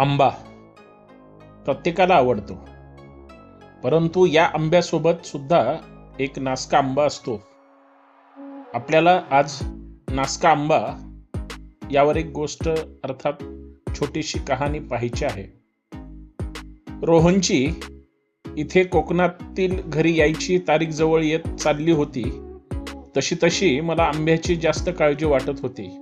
आंबा. प्रत्येकाला आवडतो. परंतु या आंब्यासोबत सुद्धा एक नासका आंबा असतो. आपल्याला आज नासका आंबा यावर एक गोष्ट अर्थात छोटीशी कहाणी पाहायची आहे. रोहनची इथे कोकणातील घरी यायची तारीख जवळ येत चालली होती. तशी तशी मला आंब्याची जास्त काळजी वाटत होती.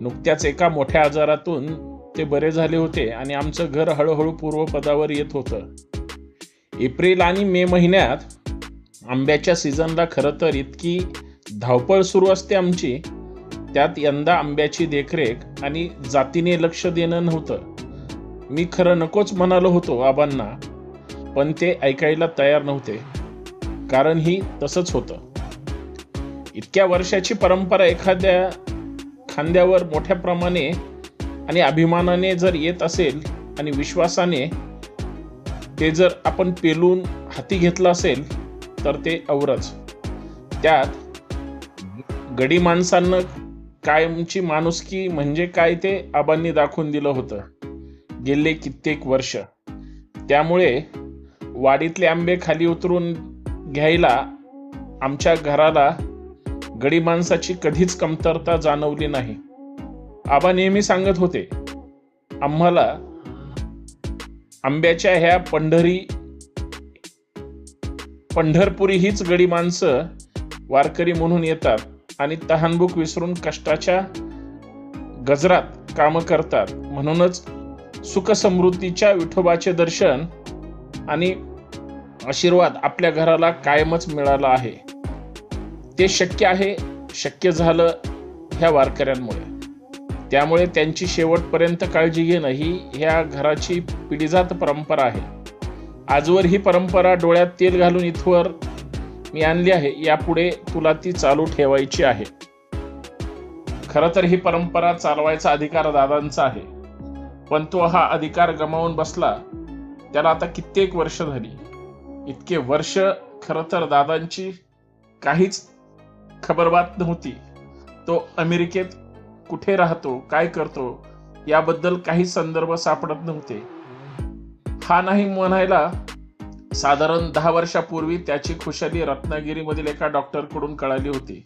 नुकत्याच एका मोठ्या आजारातून ते बरे झाले होते आणि आमचं घर हळूहळू पूर्वपदावर येत होतं. एप्रिल आणि मे महिन्यात आंब्याच्या सीझनला खरं तर इतकी धावपळ सुरू असते आमची त्यात यंदा आंब्याची देखरेख आणि जातीने लक्ष देणं नव्हतं. मी खरं नकोच म्हणालो होतो आबांना पण ते ऐकायला तयार नव्हते कारण ही तसंच होतं. इतक्या वर्षाची परंपरा एखाद्या खांद्यावर मोठ्या प्रमाणे आणि अभिमानाने जर येत असेल आणि विश्वासाने ते जर आपण पेलून हाती घेतलं असेल तर ते अवरच त्यात गडी माणसांना कायमची माणुसकी म्हणजे काय ते आबांनी दाखवून दिलं होतं. गेले कित्येक वर्ष. त्यामुळे वाडीतले आंबे खाली उतरून घ्यायला आमच्या घराला गडी माणसाची कधीच कमतरता जाणवली नाही. आबा नेहमी सांगत होते आम्हाला आंब्याच्या ह्या पंढरी पंढरपुरी हीच गडी माणसं वारकरी म्हणून येतात आणि तहानभूक विसरून कष्टाच्या गजरात कामं करतात. म्हणूनच सुख समृद्धीच्या विठोबाचे दर्शन आणि आशीर्वाद आपल्या घराला कायमच मिळाला आहे. ते शक्य आहे शक्य झालं ह्या वारकऱ्यांमुळे. त्यामुळे त्यांची शेवटपर्यंत काळजी घेणं ही ह्या घराची पिढीजात परंपरा आहे. आजवर ही परंपरा डोळ्यात तेल घालून इथवर मी आणली आहे यापुढे तुला ती चालू ठेवायची आहे. खरं तर ही परंपरा चालवायचा अधिकार दादांचा आहे. पण तो हा अधिकार गमावून बसला त्याला आता कित्येक वर्ष झाली. इतके वर्ष खरं तर दादांची काहीच खबरबात नव्हती. तो अमेरिकेत कुठे राहतो काय करतो याबद्दल काही संदर्भ सापडत नव्हते. हा नाही म्हणायला साधारण दहा वर्षापूर्वी त्याची खुशाली रत्नागिरीमधील एका डॉक्टरकडून कळाली होती.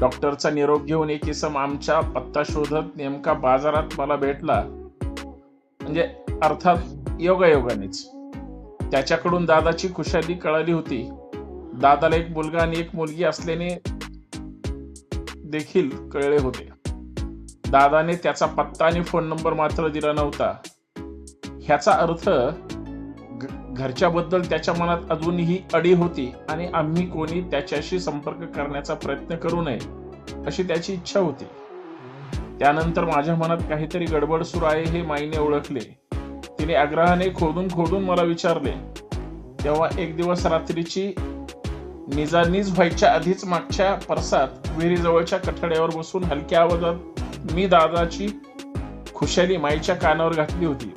डॉक्टरचा निरोप घेऊन एक इसम आमच्या पत्ता शोधत नेमका बाजारात मला भेटला. म्हणजे अर्थात योगायोगानेच. त्याच्याकडून दादाची खुशाली कळाली होती. दादाला एक मुलगा आणि एक मुलगी असल्याने देखील कळले होते. दादाने त्याचा पत्ता आणि फोन नंबर मात्र दिला नव्हता. ह्याचा अर्थ घरच्याबद्दल त्याच्या मनात अजूनही अडी होती आणि आम्ही कोणी त्याच्याशी संपर्क करण्याचा प्रयत्न करू नये अशी त्याची इच्छा होती. त्यानंतर माझ्या मनात काहीतरी गडबड सुरू आहे हे माईने ओळखले. तिने आग्रहाने खोदून खोदून मला विचारले तेव्हा एक दिवस रात्रीची निजानीज व्हायच्या आधीच मागच्या परसात विहिरीजवळच्या कठड्यावर बसून हलक्या आवाजात मी दादाची खुशाली माईच्या कानावर घातली होती.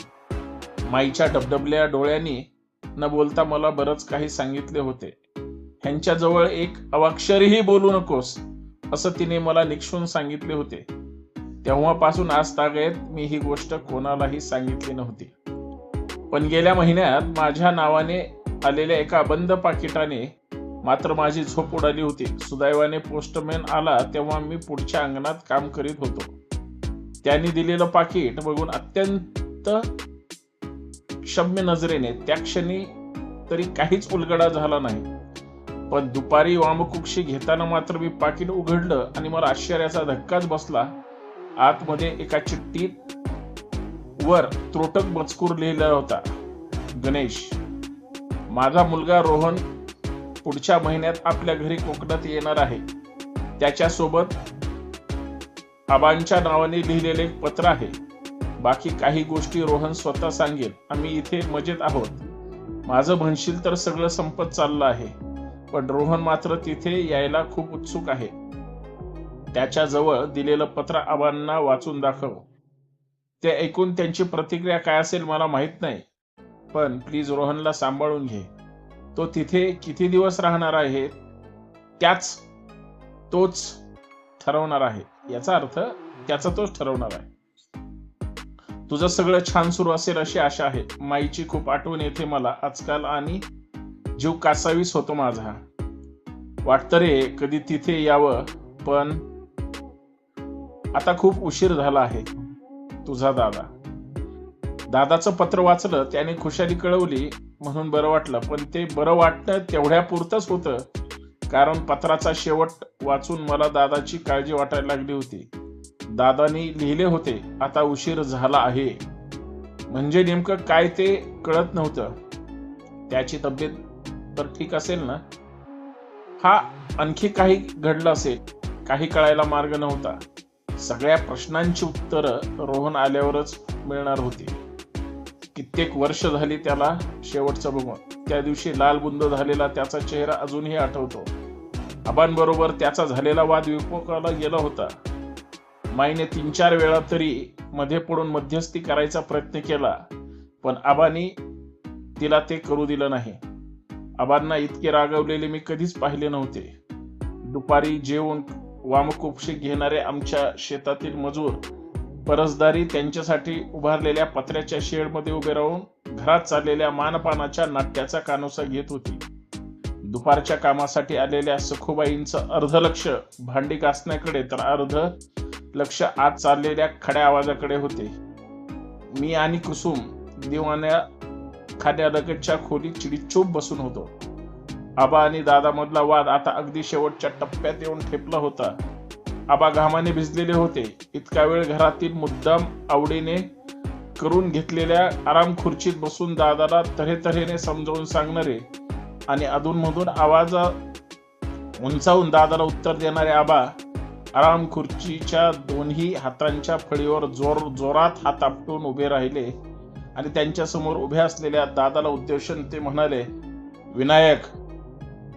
माईच्या डबडबल्या डोळ्यांनी न बोलता मला बरंच काही सांगितले होते. ह्यांच्याजवळ एक अवाक्षरही बोलू नकोस असं तिने मला निक्षून सांगितले होते. तेव्हापासून आज तागेत मी ही गोष्ट कोणालाही सांगितली नव्हती. पण गेल्या महिन्यात माझ्या नावाने आलेल्या एका बंद पाकिटाने मात्र माझी झोप उडाली होती. सुदैवाने पोस्टमॅन आला तेव्हा मी पुढच्या अंगणात काम करीत होतो. त्यांनी दिलेलं पाकिट बघून अत्यंत क्षम्य नजरेने त्या क्षणी तरी काहीच उलगडा झाला नाही. पण दुपारी वामकुक्षी घेताना मात्र मी पाकिट उघडलं आणि मला आश्चर्याचा धक्काच बसला. आतमध्ये एका चिठ्ठीत वर त्रोटक मजकूर लिहिला होता. गणेश माझा मुलगा रोहन पुढच्या महिन्यात आपल्या घरी कोकणात येणार आहे. त्याच्यासोबत आबांच्या नावाने लिहिलेले एक पत्र आहे. बाकी काही गोष्टी रोहन स्वतः सांगेल. आम्ही इथे मजेत आहोत. माझं म्हणशील तर सगळं संपत चाललं आहे. पण रोहन मात्र तिथे यायला खूप उत्सुक आहे. त्याच्याजवळ दिलेलं पत्र आबांना वाचून दाखव. ते ऐकून त्यांची प्रतिक्रिया काय असेल मला माहीत नाही. पण प्लीज रोहनला सांभाळून घे. तो तिथे किती दिवस राहणार आहे? त्याच तोच ठरवणार आहे. याचा अर्थ त्याचा तोच ठरवणार आहे. तुझं सगळं छान सुरू असेल अशी आशा आहे. माईची खूप आठवण येते मला. आजकाल आणि जीव कासावीस होतो माझा. वाटतं रे कधी तिथे यावं पण आता खूप उशीर झाला आहे. तुझा दादा. दादाचं पत्र वाचलं त्याने खुशाली कळवली म्हणून बरं वाटलं. पण ते बरं वाटणं तेवढ्यापुरतंच होतं. कारण पत्राचा शेवट वाचून मला दादाची काळजी वाटायला लागली होती. दादानी लिहिले होते आता उशीर झाला आहे. म्हणजे नेमकं काय ते कळत नव्हतं. त्याची तब्येत तर ठीक असेल ना? हा आणखी काही घडलं असेल काही कळायला मार्ग नव्हता. सगळ्या प्रश्नांची उत्तरं रोहन आल्यावरच मिळणार होती. कित्येक वर्ष झाली त्याला शेवटचं बघून. त्या दिवशी लाल बुंद झालेला त्याचा चेहरा अजूनही आठवतो. आबांबरोबर त्याचा झालेला वाद विपोकाला गेला होता. माईने तीन चार वेळा तरी मध्ये पडून मध्यस्थी करायचा प्रयत्न केला पण आबांनी तिला ते करू दिलं नाही. आबांना इतके रागवलेले मी कधीच पाहिले नव्हते. दुपारी जेवून वामकुपशी घेणारे आमच्या शेतातील मजूर परसदारी त्यांच्यासाठी उभारलेल्या पत्र्याच्या शेडमध्ये उभे राहून घरात चाललेल्या मानपानाच्या नाट्याचा कानोसा घेत होती. दुपारच्या कामासाठी आलेल्या सखुबाईंचं अर्ध लक्ष भांडी घासण्याकडे तर अर्ध लक्ष आत चाललेल्या खड्या आवाजाकडे होते. मी आणि कुसुम दिवाण्या खाण्यालगतच्या खोलीत चिडीचूप बसून होतो. आबा आणि दादामधला वाद आता अगदी शेवटच्या टप्प्यात येऊन ठेपला होता. आबा घामाने भिजलेले होते. इतका वेळ घरातील मुद्दाम आवडीने करून घेतलेल्या आराम खुर्चीत बसून दादाला तऱ्हेतऱ्हेने समजावून सांगणारे आणि अधूनमधून आवाज उंचावून दादाला उत्तर देणारे आबा आराम खुर्चीच्या दोन्ही हातांच्या फळीवर जोर जोरात हात आपटून उभे राहिले आणि त्यांच्यासमोर उभ्या असलेल्या दादाला उद्देशून ते म्हणाले विनायक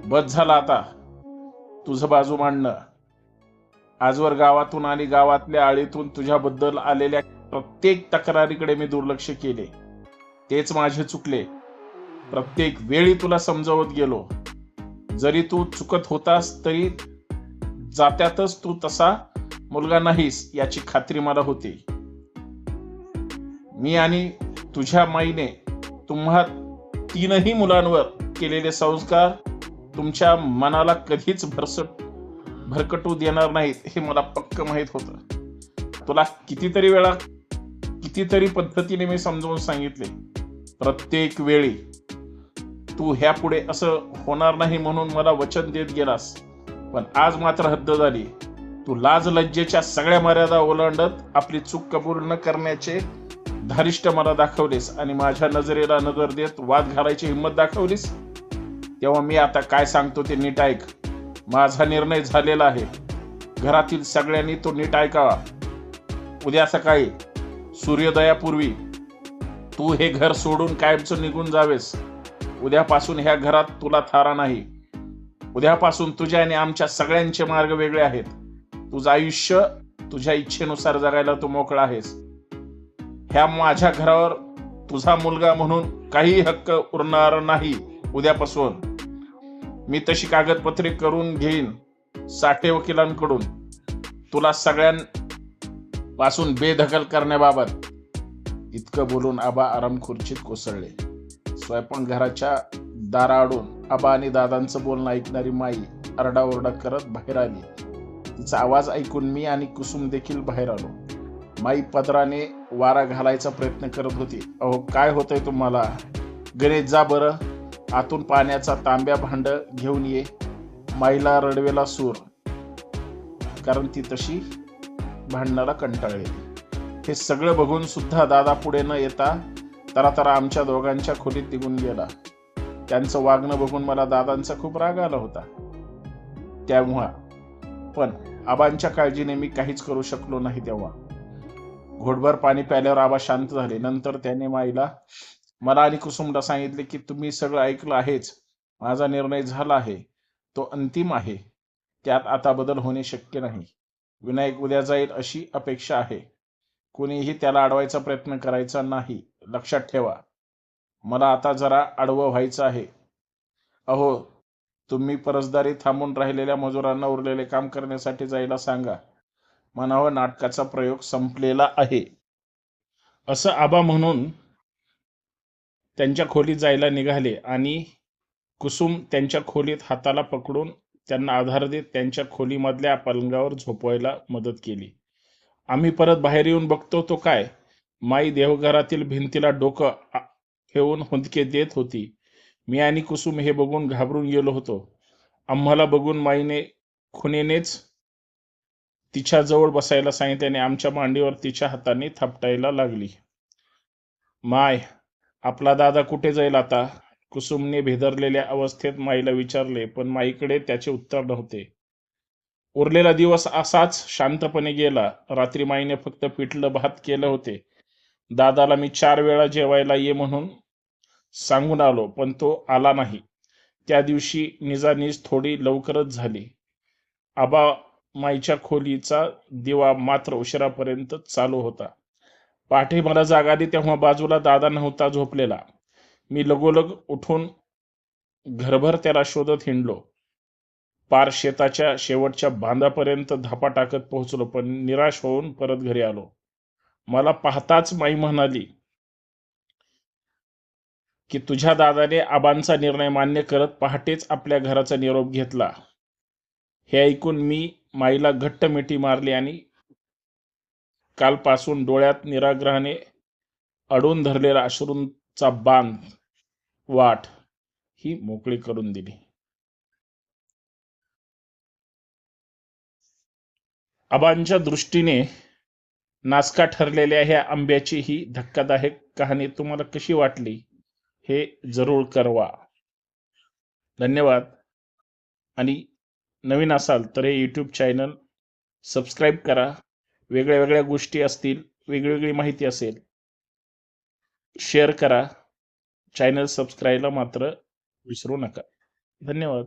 बस झाला आता. तुझं बाजू मांडणं. आजवर गावातून आणि गावातल्या आळीतून तुझ्याबद्दल आलेल्या प्रत्येक तक्रारीकडे मी दुर्लक्ष केले. तेच माझे चुकले. प्रत्येक वेळी तुला समजावत गेलो. जरी तू चुकत होतास तरी जात्यातच तू तसा मुलगा नाहीस याची खात्री मला होती. मी आणि तुझ्या माईने तुम्हा तीनही मुलांवर केलेले संस्कार तुमच्या मनाला कधीच भरसट भरकटू देणार नाहीत हे मला पक्क माहीत होतं. तुला कितीतरी वेळा कितीतरी पद्धतीने मी समजावून सांगितले. प्रत्येक वेळी तू ह्यापुढे असं होणार नाही म्हणून मला वचन देत गेलास. पण आज मात्र हद्द झाली. तू लाज लज्जेच्या सगळ्या मर्यादा ओलांडत आपली चूक कबूल न करण्याचे धारिष्ट मला दाखवलीस आणि माझ्या नजरेला नजर देत वाद घालायची हिंमत दाखवलीस? तेव्हा मी आता काय सांगतो ते नीट ऐक. माझा निर्णय झालेला आहे. घरातील सगळ्यांनी तो नीट ऐकावा. उद्या सकाळी सूर्योदयापूर्वी तू हे घर सोडून कायमचं निघून जावेस. उद्यापासून ह्या घरात तुला थारा नाही. उद्यापासून तुझ्या आणि आमच्या सगळ्यांचे मार्ग वेगळे आहेत. तुझं आयुष्य तुझ्या इच्छेनुसार जगायला तू मोकळा आहेस. ह्या माझ्या घरावर तुझा मुलगा म्हणून काही हक्क उरणार नाही उद्यापासून. मी तशी कागदपत्रे करून घेईन साठे वकिलांकडून. तुला सगळ्यांपासून बेदखल करण्याबाबत इतकं बोलून आबा आराम खुर्चीत कोसळले. स्वयंपाकघराच्या दाराआडून आबा आणि दादांचं बोलणं ऐकणारी माई आरडाओरडा करत बाहेर आली. तिचा आवाज ऐकून मी आणि कुसुम देखील बाहेर आलो. माई पदराने वारा घालायचा प्रयत्न करत होती. अहो काय होतंय तुम्हाला? गणेश जा बरं. आतून पाण्याचा तांब्या भांड घेऊन ये. माईला रडवेला सूर. कारण ती तशी भांडणाला कंटाळलेली हे सगळं बघून सुद्धा दादा पुढे न येता तरा तरा आमच्या दोघांच्या खोलीत निघून गेला. त्यांचं वागणं बघून मला दादांचा खूप राग आला होता. तेव्हा. पण आबांच्या काळजीने मी काहीच करू शकलो नाही तेव्हा. घोटभर पाणी प्यायल्यावर आबा शांत झाले. नंतर त्याने माईला मला आणि कुसुमला सांगितले की तुम्ही सगळं ऐकलं आहेच. माझा निर्णय झाला आहे. तो अंतिम आहे. त्यात आता बदल होणे शक्य नाही. विनायक उद्या जाईल अशी अपेक्षा आहे. कोणीही त्याला अडवायचा प्रयत्न करायचा नाही. लक्षात ठेवा. मला आता जरा आडवं व्हायचं आहे. अहो तुम्ही परसदारी थांबून राहिलेल्या मजुरांना उरलेले काम करण्यासाठी जायला सांगा. म्हणावं नाटकाचा प्रयोग संपलेला आहे. असं आबा म्हणून त्यांच्या खोलीत जायला निघाले आणि कुसुम त्यांच्या खोलीत हाताला पकडून त्यांना आधार देत त्यांच्या खोलीमधल्या पलंगावर झोपवायला मदत केली. आम्ही परत बाहेर येऊन बघतो तो काय? माई देवघरातील भिंतीला डोकं ठेवून हुंदके देत होती. मी आणि कुसुम हे बघून घाबरून गेलो होतो. आम्हाला बघून माईने खुनेनेच तिच्या जवळ बसायला सांगितल्याने आमच्या मांडीवर तिच्या हाताने थापटायला लागली. माय आपला दादा कुठे जाईल आता? कुसुमने भेदरलेल्या अवस्थेत माईला विचारले पण माईकडे त्याचे उत्तर नव्हते. उरलेला दिवस असाच शांतपणे गेला. रात्री माईने फक्त पिठलं भात केलं होते. दादाला मी चार वेळा जेवायला ये म्हणून सांगून आलो पण तो आला नाही. त्या दिवशी निजानीज थोडी लवकरच झाली. आबा माईच्या खोलीचा दिवा मात्र उशिरापर्यंत चालू होता. पहाटे मला जाग आली तेव्हा बाजूला दादा नव्हता झोपलेला. मी लगोलग उठून घरभर त्याला शोधत हिंडलो. पार शेताच्या शेवटच्या बांधापर्यंत धापा टाकत पोहोचलो पण निराश होऊन परत घरी आलो. मला पाहताच माई म्हणाली की तुझ्या दादाने आबांचा निर्णय मान्य करत पहाटेच आपल्या घराचा निरोप घेतला. हे ऐकून मी माईला घट्ट मिठी मारली आणि कालपासून डोळ्यात निराग्रहाने अडून धरलेला अश्रूंचा बांध वाट ही मोकळी करून दिली. आबांच्या दृष्टीने नासका ठरलेल्या ह्या आंब्याची ही धक्कादायक कहाणी तुम्हाला कशी वाटली हे जरूर करवा धन्यवाद. आणि नवीन असाल तर हे यूट्यूब चॅनल सबस्क्राईब करा. वेगळ्या वेगळ्या गोष्टी असतील वेगवेगळी माहिती असेल शेअर करा. चॅनल सबस्क्राईबला मात्र विसरू नका. धन्यवाद.